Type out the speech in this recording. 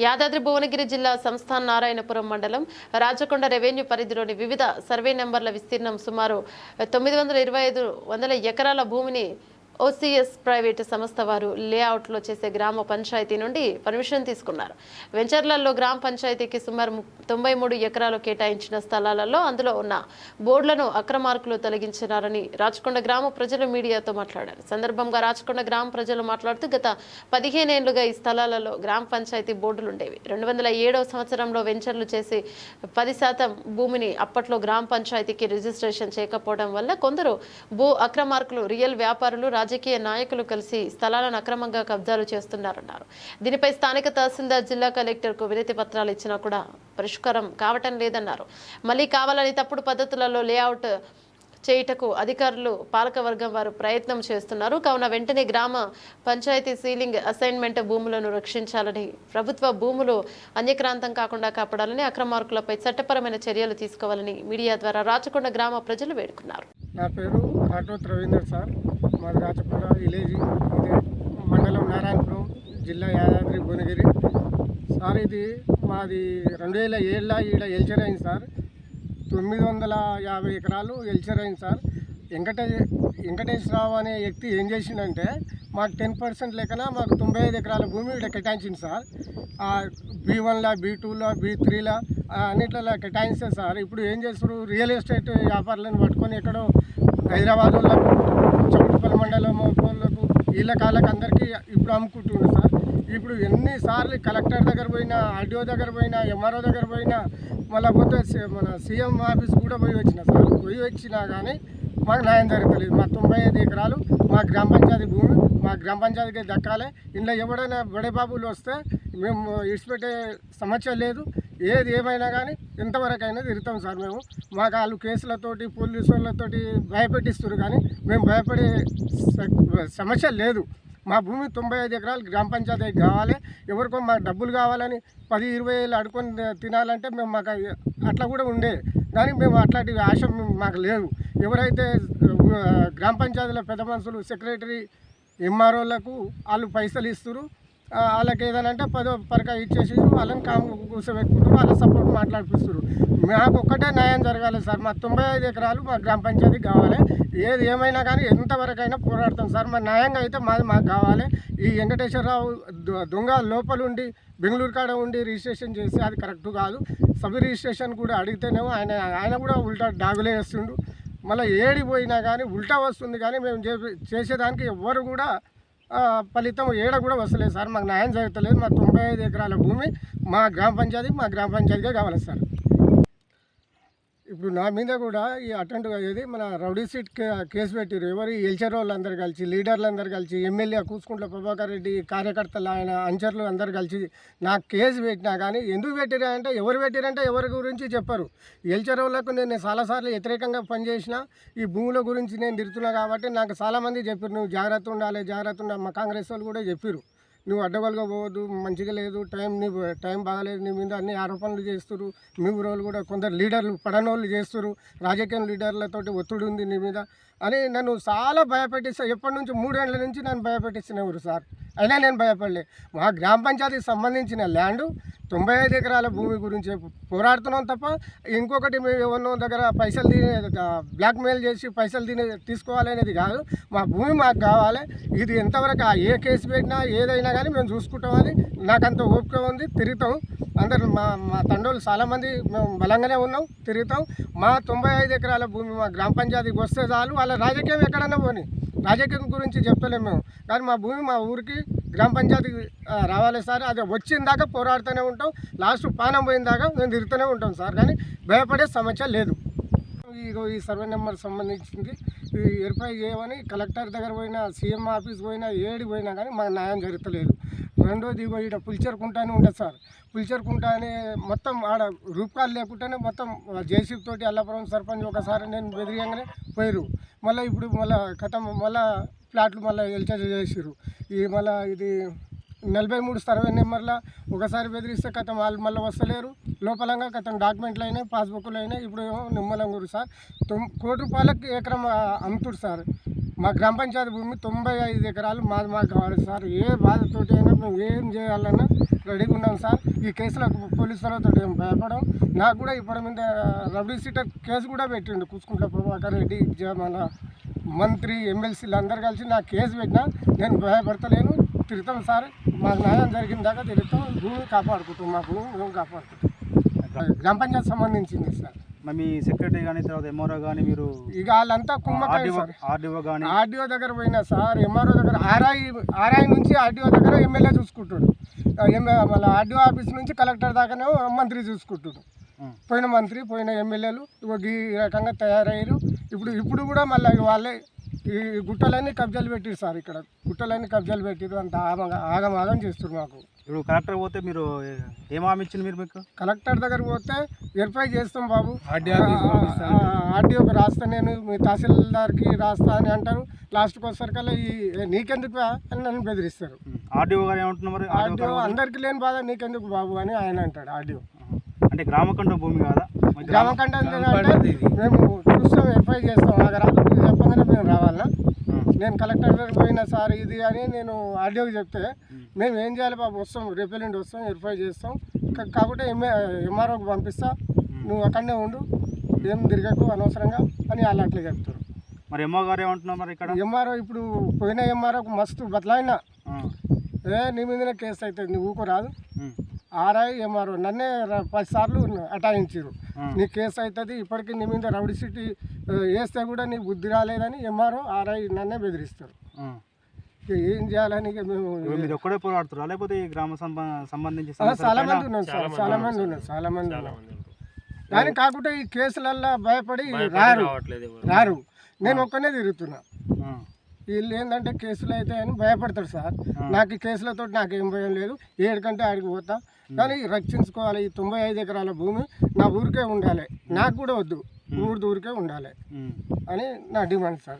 యాదాద్రి భువనగిరి జిల్లా సంస్థాన్ నారాయణపురం మండలం రాజకొండ రెవెన్యూ పరిధిలోని వివిధ సర్వే నెంబర్ల విస్తీర్ణం సుమారు తొమ్మిది వందల ఇరవై ఐదు వందల ఎకరాల భూమిని ఓసీఎస్ ప్రైవేటు సంస్థ వారు లేఅవుట్లో చేసే గ్రామ పంచాయతీ నుండి పర్మిషన్ తీసుకున్నారు. వెంచర్లలో గ్రామ పంచాయతీకి సుమారు తొంభై మూడు ఎకరాలు కేటాయించిన స్థలాలలో అందులో ఉన్న బోర్డులను అక్రమార్కులు తొలగించినారని రాచకొండ గ్రామ ప్రజలు మీడియాతో మాట్లాడారు. సందర్భంగా రాచకొండ గ్రామ ప్రజలు మాట్లాడుతూ గత పదిహేనేళ్ళుగా ఈ స్థలాలలో గ్రామ పంచాయతీ బోర్డులు ఉండేవి రెండు వందల ఏడవ సంవత్సరంలో వెంచర్లు చేసి పది శాతం భూమిని అప్పట్లో గ్రామ పంచాయతీకి రిజిస్ట్రేషన్ చేయకపోవడం వల్ల కొందరు భూ అక్రమార్కులు రియల్ వ్యాపారులు రాజకీయ నాయకులు కలిసి స్థలాలను అక్రమంగా కబ్జాలు చేస్తున్నారన్నారు. దీనిపై స్థానిక తహసీల్దార్ జిల్లా కలెక్టర్కు వినతి పత్రాలు ఇచ్చినా కూడా పరిష్కారం కావటం లేదన్నారు. మళ్ళీ కావాలని తప్పుడు పద్ధతులలో లేఅవుట్ చేయుటకు అధికారులు పాలకవర్గం వారు ప్రయత్నం చేస్తున్నారు. కావున వెంటనే గ్రామ పంచాయతీ సీలింగ్ అసైన్మెంట్ భూములను రక్షించాలని ప్రభుత్వ భూములు అన్యక్రాంతం కాకుండా కాపాడాలని అక్రమార్కులపై చట్టపరమైన చర్యలు తీసుకోవాలని మీడియా ద్వారా రాచకొండ గ్రామ ప్రజలు వేడుకున్నారు. నా పేరు రవీందర్ సార్. మాది రాచకొండ విలేజ్ ఇది మండలం నారాయణపురం జిల్లా యాదాద్రి భువనగిరి. సార్ ఇది మాది రెండు వేల ఏళ్ళ ఈడ ఎల్చర్ అయింది సార్. తొమ్మిది వందల యాభై ఎకరాలు ఎల్చర్ అయింది సార్. వెంకటే వెంకటేశ్వరరావు అనే వ్యక్తి ఏం చేసిండంటే మాకు టెన్ పర్సెంట్ లెక్కన మాకు తొంభై ఐదు ఎకరాల భూమి ఇక్కడ కేటాయించింది సార్. బీ వన్లా బీ టూలో బీ త్రీలా అన్నిట్లలో కేటాయిస్తే సార్. ఇప్పుడు ఏం చేస్తారు రియల్ ఎస్టేట్ వ్యాపారులను పట్టుకొని ఎక్కడో హైదరాబాద్లో వాళ్ళకు చౌటుపల్లి మండలం వాళ్ళకు వీళ్ళ కాళ్ళకి అందరికీ ఇప్పుడు అమ్ముకుంటుండ్రు సార్. ఇప్పుడు ఎన్నిసార్లు కలెక్టర్ దగ్గర పోయినా ఆర్డీఓ దగ్గర పోయినా ఎంఆర్ఓ దగ్గర పోయినా మళ్ళీ పోతే మన సీఎం ఆఫీస్ కూడా పోయి వచ్చిన సార్. పోయి వచ్చినా కానీ మాకు న్యాయం జరగలేదు మా తొంభై ఐదు ఎకరాలు మా గ్రామ పంచాయతీ భూమి మా గ్రామ పంచాయతీకి దక్కాలి. ఇంట్లో ఎవడైనా బడే బాబులు వస్తే మేము ఇడిచిపెట్టే సమస్య లేదు. ఏది ఏమైనా కానీ ఎంతవరకైనా తిరుగుతాం సార్ మేము. మాకు వాళ్ళు కేసులతోటి పోలీసు వాళ్ళతోటి భయపెట్టిస్తారు కానీ మేము భయపడే సమస్య లేదు. మా భూమి తొంభై ఐదు ఎకరాలు గ్రామ పంచాయతీ కావాలి. ఎవరికో మాకు డబ్బులు కావాలని పది ఇరవై ఏళ్ళు అడుకొని తినాలంటే మేము మాకు అట్లా కూడా ఉండే. కానీ మేము అట్లాంటి ఆశ మాకు లేదు. ఎవరైతే గ్రామ పంచాయతీల పెద్ద మనుషులు సెక్రటరీ ఎంఆర్ఓలకు వాళ్ళు పైసలు ఇస్తారు వాళ్ళకి ఏదైనా అంటే పదో పరక ఇచ్చేసి వాళ్ళని కాము కూర్చోబెట్టుకుంటారు వాళ్ళ సపోర్ట్ మాట్లాడిపిస్తారు మాకు ఒక్కటే న్యాయం జరగాలి సార్. మా తొంభై ఐదు ఎకరాలు మా గ్రామ పంచాయతీ కావాలి. ఏది ఏమైనా కానీ ఎంతవరకైనా పోరాడతాం సార్. మా న్యాయంగా అయితే మాది మాకు కావాలి. ఈ వెంకటేశ్వరరావు దొ- దొంగ లోపల ఉండి బెంగళూరు కాడ ఉండి రిజిస్ట్రేషన్ చేసి అది కరెక్ట్ కాదు. సబ్ రిజిస్ట్రేషన్ కూడా అడిగితేనేమో ఆయన ఆయన కూడా ఉల్టా డాగులే వేస్తుండు. మళ్ళీ ఏడిపోయినా కానీ ఉల్టా వస్తుంది కానీ మేము చే- చేసేదానికి ఎవ్వరు కూడా ఫలితం ఏడ కూడా వస్తలేదు సార్. మాకు న్యాయం జరుగుతలేదు. మా తొంభై ఐదు ఎకరాల భూమి మా గ్రామ పంచాయతీ మా గ్రామ పంచాయతీగా కావాలి సార్. ఇప్పుడు నా మీద కూడా ఈ అటెండ్ అయ్యేది మన రౌడీ సీట్ కే- కేసు పెట్టారు ఎవరు ఎల్చర్ వాళ్ళు అందరు కలిసి లీడర్లందరూ కలిసి ఎమ్మెల్యే కూసుకుంట్ల ప్రభాకర్ రెడ్డి కార్యకర్తలు ఆయన అంచర్లు అందరు కలిసి నాకు కేసు పెట్టినా కానీ ఎందుకు పెట్టిరంటే ఎవరు పెట్టిరంటే ఎవరి గురించి చెప్పరు. ఎల్చర్ వాళ్ళకు నేను చాలాసార్లు వ్యతిరేకంగా పనిచేసిన ఈ భూముల గురించి నేను తిరుగుతున్నా కాబట్టి నాకు చాలామంది చెప్పారు నువ్వు జాగ్రత్త ఉండాలి జాగ్రత్త ఉండాలి మా కాంగ్రెస్ వాళ్ళు కూడా చెప్పారు నువ్వు అడ్డగోలుగా పోవద్దు మంచిగా లేదు టైం నీ టైం బాగాలేదు నీ మీద అన్ని ఆరోపణలు చేస్తారు మీ ఊరోళ్ళు కూడా కొందరు లీడర్లు పడనోళ్ళు చేస్తారు రాజకీయ లీడర్లతోటి ఒత్తిడి ఉంది నీ మీద. అని నన్ను చాలా భయపెట్టిస్తా ఎప్పటి నుంచి మూడేళ్ళ నుంచి నన్ను భయపెట్టిస్తున్నారు సార్. అయినా నేను భయపడలే. మా గ్రామ పంచాయతీకి సంబంధించిన ల్యాండ్ తొంభై ఐదు ఎకరాల భూమి గురించి పోరాడుతున్నాం తప్ప ఇంకొకటి మేము ఎవరినో దగ్గర పైసలు తినే బ్లాక్మెయిల్ చేసి పైసలు తిని తీసుకోవాలనేది కాదు. మా భూమి మాకు కావాలి. ఇది ఎంతవరకు ఆ ఏ కేసు పెట్టినా ఏదైనా కానీ మేము చూసుకుంటామని నాకంత ఓపిక ఉంది. తిరుగుతాం. అందరు మా మా తండ్రులు చాలామంది మేము బలంగానే ఉన్నాం. తిరుగుతాం. మా తొంభై ఐదు ఎకరాల భూమి మా గ్రామ పంచాయతీకి వస్తే చాలు. వాళ్ళ రాజకీయం ఎక్కడన్నా పోని. రాజకీయం గురించి చెప్తలేము మేము. కానీ మా భూమి మా ఊరికి గ్రామ పంచాయతీకి రావాలి సార్. అది వచ్చిన దాకా పోరాడుతూనే ఉంటాం. లాస్ట్ పానం పోయిన దాకా మేము తిరుగుతూనే ఉంటాం సార్. కానీ భయపడే సమస్య లేదు. ఇగో ఈ సర్వే నెంబర్ సంబంధించింది. వెరిఫై చేయమని కలెక్టర్ దగ్గర పోయినా సీఎం ఆఫీస్ పోయినా ఏడి పోయినా కానీ మాకు న్యాయం జరుగుతలేదు. రెండోది ఇగో ఇక్కడ పులిచెరుకుంటానే ఉంటుంది సార్. పులిచెరుకుంటానే మొత్తం ఆడ రూపకాలు లేకుండానే మొత్తం జేసీబీ తోటి అల్లపురం సర్పంచ్ ఒకసారి నేను బెదిరియంగానే పోయారు మళ్ళీ ఇప్పుడు మళ్ళీ కథం మళ్ళీ ఫ్లాట్లు మళ్ళీ ఎల్చర్ చేసిర్రు. ఈ మళ్ళీ ఇది నలభై మూడు సర్వే నెంబర్ల ఒకసారి బెదిరిస్తే కథం వాళ్ళు మళ్ళీ వస్తలేరు. లోపలంగా కథం డాక్యుమెంట్లు అయినాయి పాస్బుక్లు అయినాయి. ఇప్పుడు ఏమో సార్. తొమ్ కోటి రూపాయలకు ఎకరం అమ్ముతుడు సార్. మా గ్రామ పంచాయతీ భూమి తొంభై ఐదు ఎకరాలు మాది మాకు కావాలి సార్. ఏ బాధతోటి అయినా మేము ఏం చేయాలన్నా రెడీగా ఉన్నాం సార్. ఈ కేసులో పోలీసులతో ఏం భయపడం. నాకు కూడా ఇప్పటి మీద రబీ సీటర్ కేసు కూడా పెట్టిండు కుసుకుంట్ల ప్రభాకర్ రెడ్డి మన మంత్రి ఎమ్మెల్సీలు అందరు కలిసి నా కేసు పెట్టినా నేను భయపడతలేను. తిరుగుతాం సార్. మాకు న్యాయం జరిగిన దాకా తిరుగుతాం భూమి కాపాడుకుంటాం. మా భూమి మేము కాపాడుకుంటాం. గ్రామ పంచాయతీ సంబంధించింది సార్. మరి మీ సెక్రటరీ కానీ తర్వాత ఎంఆర్ఓ కానీ మీరు ఇక వాళ్ళంతా కుమ్మకాయ సార్. ఆర్డీఓ కానీ ఆర్డీఓ దగ్గర పోయినా సార్. ఎంఆర్ఓ దగ్గర ఆర్ఐ ఆర్ఐ నుంచి ఆర్డీఓ దగ్గర ఎమ్మెల్యే చూసుకుంటాడు. మళ్ళీ ఆర్డీఓ ఆఫీస్ నుంచి కలెక్టర్ దాకానే మంత్రి చూసుకుంటాడు. పోయిన మంత్రి పోయిన ఎమ్మెల్యేలు ఈ రకంగా తయారయ్యారు. ఇప్పుడు ఇప్పుడు కూడా మళ్ళీ వాళ్ళే ఈ గుట్టలన్నీ కబ్జాలు పెట్టిరు సార్ ఇక్కడ. గుట్టలన్నీ కబ్జాలు పెట్టిరు. అంత ఆగం ఆగం ఆగం చేస్తారు మాకు. ఇప్పుడు కలెక్టర్ పోతే మీరు ఏం హామీ ఇచ్చింది మీరు మీకు? కలెక్టర్ దగ్గర పోతే వెరిఫై చేస్తాం బాబు. ఆర్డీఓకి రాస్తా నేను మీ తహసీల్దార్కి రాస్తా అని అంటారు. లాస్ట్కి వచ్చేసరికల్లా ఈ నీకెందుకు అని నన్ను బెదిరిస్తారు. ఆర్డీఓ గారు ఏమంటున్నారు మరి? ఆర్డీఓ అందరికి లేని బాధ నీకెందుకు బాబు అని ఆయన అంటాడు ఆర్డీఓ. అంటే గ్రామకంఠం భూమి కాదా? మేము చూస్తాం వెరిఫై చేస్తాం. ఆగ రాదు మీరు చెప్పగానే మేము రావాలా. నేను కలెక్టర్ దగ్గరికి పోయినా సార్ ఇది అని నేను ఆర్డీఓకి చెప్తే మేము ఏం చేయాలి బాబు? వస్తాం రేపు నుండి వస్తాం వెరిఫై చేస్తాం. కాకుంటే ఎంఏ ఎంఆర్ఓకి పంపిస్తా. నువ్వు అక్కడనే ఉండు. ఏం తిరగకు అనవసరంగా అని వాళ్ళు అట్లా చెప్తారు. మరి ఎంఓ గారు ఏమంటున్నారు మరి ఇక్కడ? ఎంఆర్ఓ ఇప్పుడు పోయిన ఎంఆర్ఓకి మస్తు బతలాయినా ఆ. ఏ నీ మీదనే కేసు అవుతుంది నువ్వు ఊకోరాదు ఉం. ఆర్ఐ ఎంఆర్ఓ నన్నే ర- పది సార్లు అటాయించారు. నీ కేసు అవుతుంది ఇప్పటికీ నీ మీద రౌడీ సిటీ వేస్తే కూడా నీకు బుద్ధి రాలేదని ఎంఆర్ఓ ఆర్ఐ నన్నే బెదిరిస్తారు. ఏం చేయాలని మేము ఒక్కడే పోరాడుతారా లేకపోతే ఈ గ్రామ సంబ- సంబంధించి చాలా మంది ఉన్నారు సార్. చాలా మంది ఉన్నారు. చాలా మంది కానీ కాకుంటే ఈ కేసులల్లో భయపడి రారు. రారు. నేను ఒక్కనే తిరుగుతున్నా. వీళ్ళు ఏంటంటే కేసులు అయితే అని భయపడతారు సార్. నాకు ఈ కేసులతో నాకేం భయం లేదు. ఏడుకంటే ఆడికి పోతా. కానీ రక్షించుకోవాలి. ఈ తొంభై ఐదు ఎకరాల భూమి నా ఊరికే ఉండాలి. నాకు కూడా వద్దు. ఊరి ఊరికే ఉండాలి. అని నా డిమాండ్ సార్.